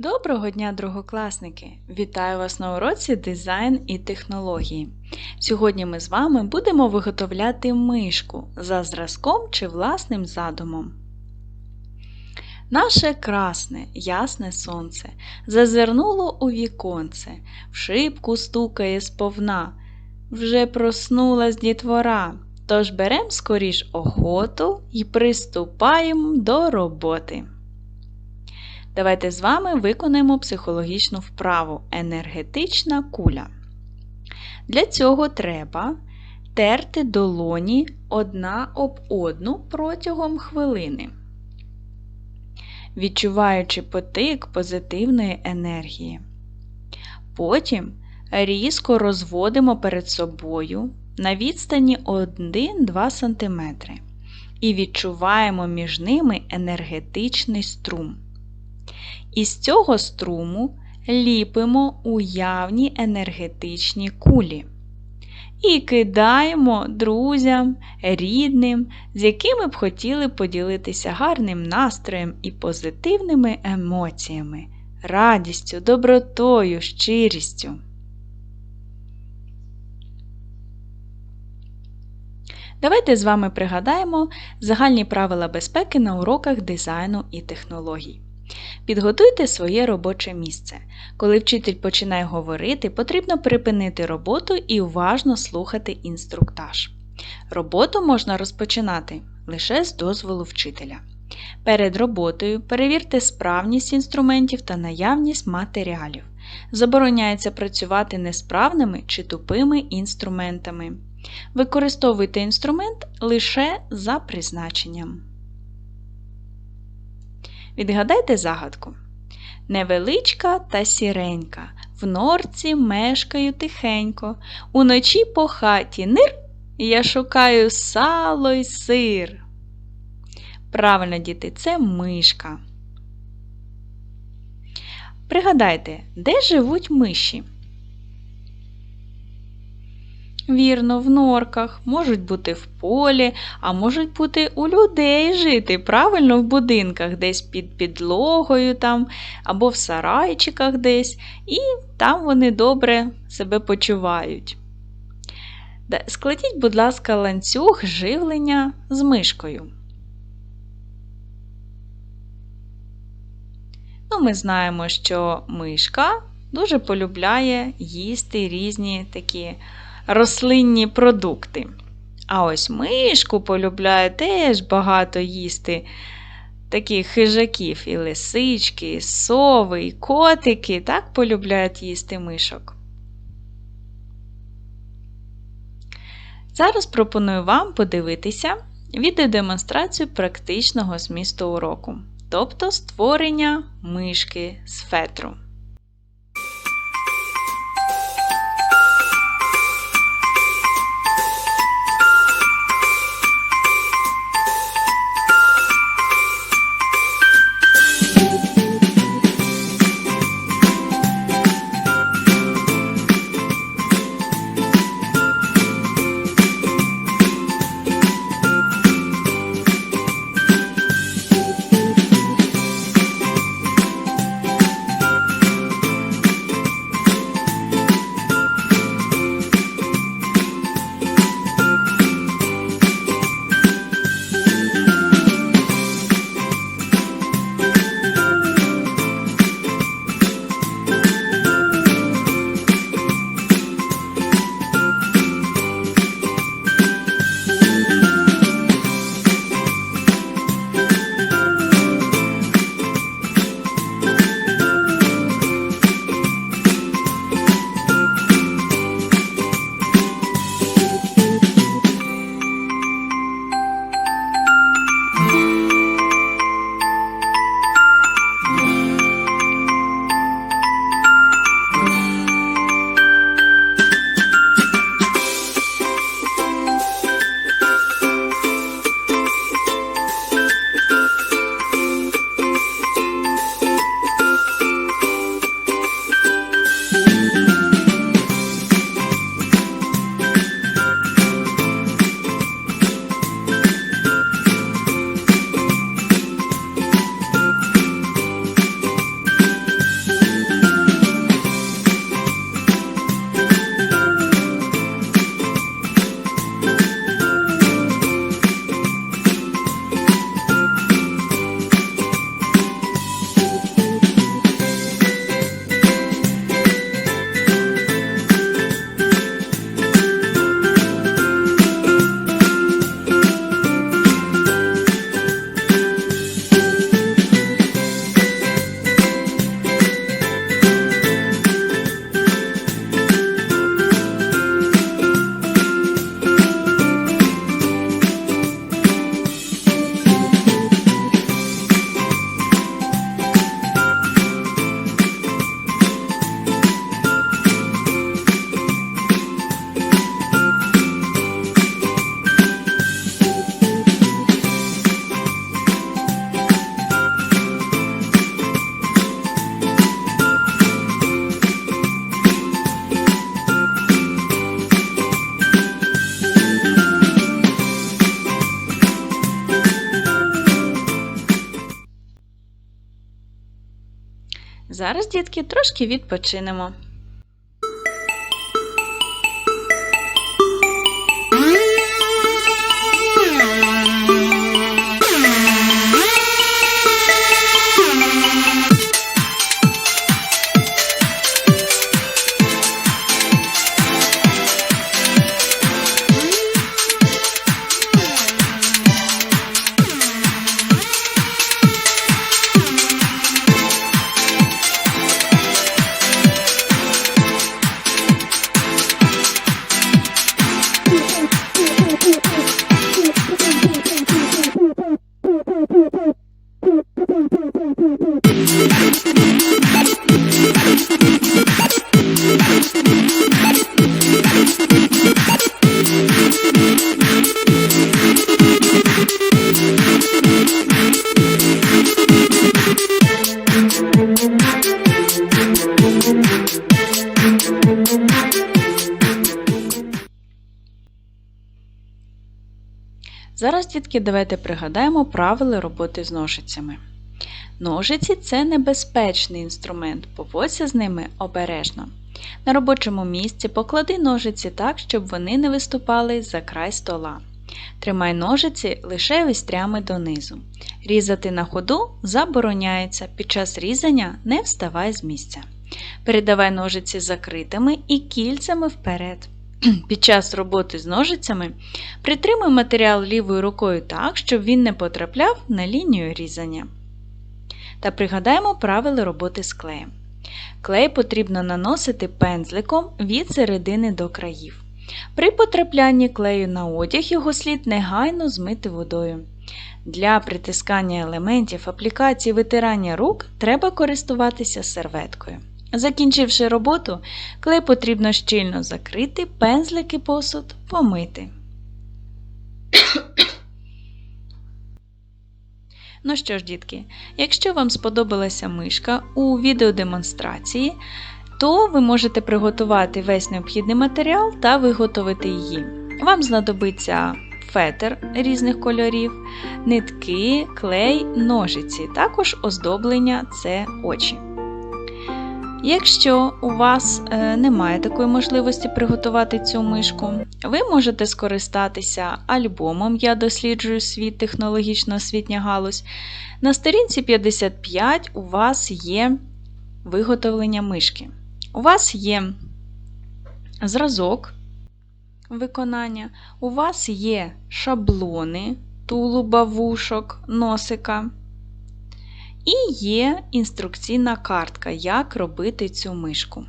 Доброго дня, другокласники! Вітаю вас на уроці дизайн і технології. Сьогодні ми з вами будемо виготовляти мишку за зразком чи власним задумом. Наше красне, ясне сонце зазирнуло у віконце, в шибку стукає сповна. Вже проснулась дітвора, тож берем скоріш охоту і приступаємо до роботи. Давайте з вами виконаємо психологічну вправу енергетична куля. Для цього треба терти долоні одна об одну протягом хвилини, відчуваючи потик позитивної енергії. Потім різко розводимо перед собою на відстані 1-2 см і відчуваємо між ними енергетичний струм. Із цього струму ліпимо уявні енергетичні кулі. І кидаємо друзям, рідним, з якими б хотіли поділитися гарним настроєм і позитивними емоціями, радістю, добротою, щирістю. Давайте з вами пригадаємо загальні правила безпеки на уроках дизайну і технологій. Підготуйте своє робоче місце. Коли вчитель починає говорити, потрібно припинити роботу і уважно слухати інструктаж. Роботу можна розпочинати лише з дозволу вчителя. Перед роботою перевірте справність інструментів та наявність матеріалів. Забороняється працювати несправними чи тупими інструментами. Використовуйте інструмент лише за призначенням. Відгадайте загадку. Невеличка та сіренька, в норці мешкаю тихенько, уночі по хаті нир, я шукаю сало й сир. Правильно, діти, це мишка. Пригадайте, де живуть миші? Вірно, в норках, можуть бути в полі, а можуть бути у людей жити, правильно, в будинках, десь під підлогою там, або в сарайчиках десь, і там вони добре себе почувають. Складіть, будь ласка, ланцюг живлення з мишкою. Ну, Ми знаємо, що мишка дуже полюбляє їсти різні такі рослинні продукти. А ось мишку полюбляє теж багато їсти таких хижаків і лисички, і сови, і котики так полюбляють їсти мишок. Зараз пропоную вам подивитися відеодемонстрацію практичного змісту уроку, тобто створення мишки з фетру. Зараз, дітки, трошки відпочинемо. Зараз, дітки, давайте пригадаємо правила роботи з ножицями. Ножиці це небезпечний інструмент, поводься з ними обережно. На робочому місці поклади ножиці так, щоб вони не виступали за край стола. Тримай ножиці лише вістрями донизу. Різати на ходу забороняється. Під час різання не вставай з місця. Передавай ножиці закритими і кільцями вперед. Під час роботи з ножицями притримуй матеріал лівою рукою так, щоб він не потрапляв на лінію різання. Та пригадаємо правила роботи з клеєм. Клей потрібно наносити пензликом від середини до країв. При потраплянні клею на одяг його слід негайно змити водою. Для притискання елементів аплікації витирання рук треба користуватися серветкою. Закінчивши роботу, клей потрібно щільно закрити, пензлик і посуд помити. Ну що ж, дітки, якщо вам сподобалася мишка у відеодемонстрації, то ви можете приготувати весь необхідний матеріал та виготовити її. Вам знадобиться фетр різних кольорів, нитки, клей, ножиці, також оздоблення це очі. Якщо у вас е, немає такої можливості приготувати цю мишку, ви можете скористатися альбомом Я досліджую світ технологічно освітня галузь. На сторінці 55 у вас є виготовлення мишки. У вас є зразок виконання, у вас є шаблони тулуба, вушок, носика. І є інструкційна картка, як робити цю мишку.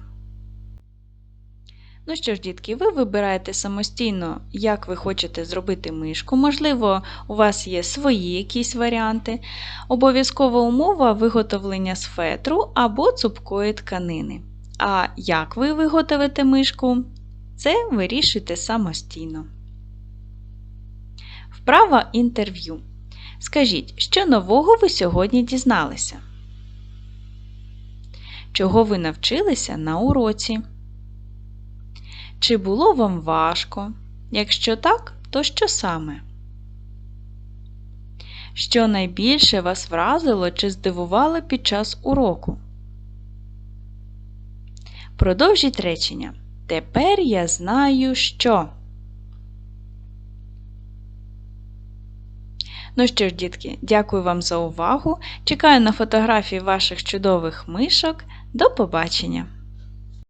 Ну що ж, дітки, ви вибираєте самостійно, як ви хочете зробити мишку. Можливо, у вас є свої якісь варіанти. Обов'язкова умова виготовлення з фетру або цупкої тканини. А як ви виготовите мишку, це вирішуйте самостійно. Вправа інтерв'ю. Скажіть, що нового ви сьогодні дізналися? Чого ви навчилися на уроці? Чи було вам важко? Якщо так, то що саме? Що найбільше вас вразило чи здивувало під час уроку? Продовжіть речення. Тепер я знаю, що. Ну що ж, дітки, дякую вам за увагу. Чекаю на фотографії ваших чудових мишок. До побачення!